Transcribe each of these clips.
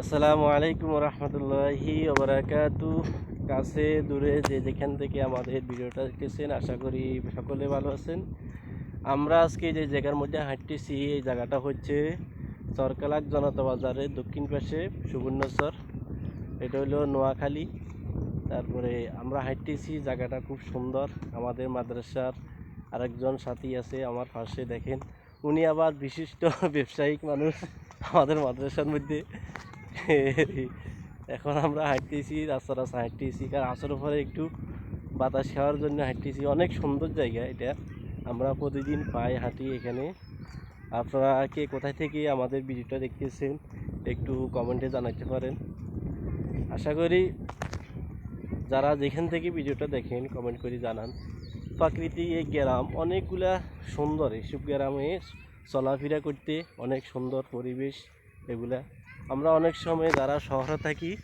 আসসালামু আলাইকুম রহমতুল্লাহি ওবরাকাতু কাছে, দূরে যে যেখান থেকে আমাদের ভিডিওটা দেখতেছেন, আশা করি সকলে ভালো আছেন। আমরা আজকে যে জায়গার মধ্যে হাঁটতেছি, এই জায়গাটা হচ্ছে সরকালাক জনতা বাজারের দক্ষিণ পাশে সুবর্ণচর এটা হলো নোয়াখালী। তারপরে আমরা হাঁটতেছি, জায়গাটা খুব সুন্দর। আমাদের মাদ্রাসার আরেকজন সাথী আছে আমার পাশে, দেখেন। উনি আবার বিশিষ্ট ব্যবসায়িক মানুষ। আমাদের মাদ্রাসার মধ্যে। এখন আমরা হাঁটতেছি রাস্তা রাস্তা হাঁটতেছি, কারণ আসার পরে একটু বাতাস খাওয়ার জন্য হাঁটতেছি। অনেক সুন্দর জায়গা এটা। আমরা প্রতিদিন পাই হাঁটি এখানে। আপনারা কে কোথায় থেকে আমাদের ভিডিওটা দেখতেছেন, একটু কমেন্টে জানাতে পারেন। আশা করি যারা যেখান থেকে ভিডিওটা দেখেন কমেন্ট করে জানান। প্রাকৃতিক এই গ্রাম অনেকগুলা সুন্দর। এইসব গ্রামে চলাফেরা করতে অনেক সুন্দর পরিবেশ এগুলা। আমরা অনেক সময় যারা শহরে থাকি,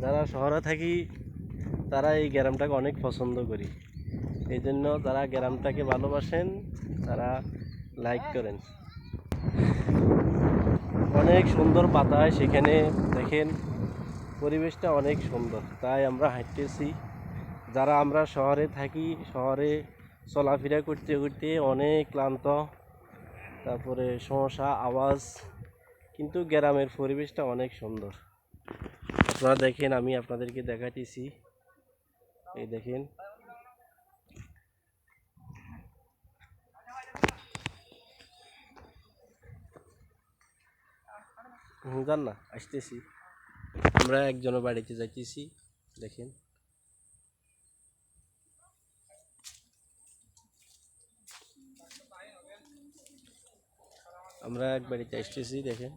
যারা শহরে থাকি, তারা এই গ্রামটাকে অনেক পছন্দ করি। এই জন্য যারা গ্রামটাকে ভালোবাসেন, তারা লাইক করেন। অনেক সুন্দর বাতাস এখানে, দেখেন, পরিবেশটা অনেক সুন্দর। তাই আমরা হাঁটতেছি। যারা আমরা শহরে থাকি, শহরে চলাফেরা করতে করতে অনেক ক্লান্ত। তারপরে সমস্যা আওয়াজ, কিন্তু গ্রামের পরিবেশটা অনেক সুন্দর। আপনারা দেখেন, আমি আপনাদেরকে দেখাতেছি এই দেখেন। যান না, আসতেছি। আমরা একজনের বাড়িতে যাইতেছি। দেখেন। আমরা এক বাড়িতে আসতেছি দেখেন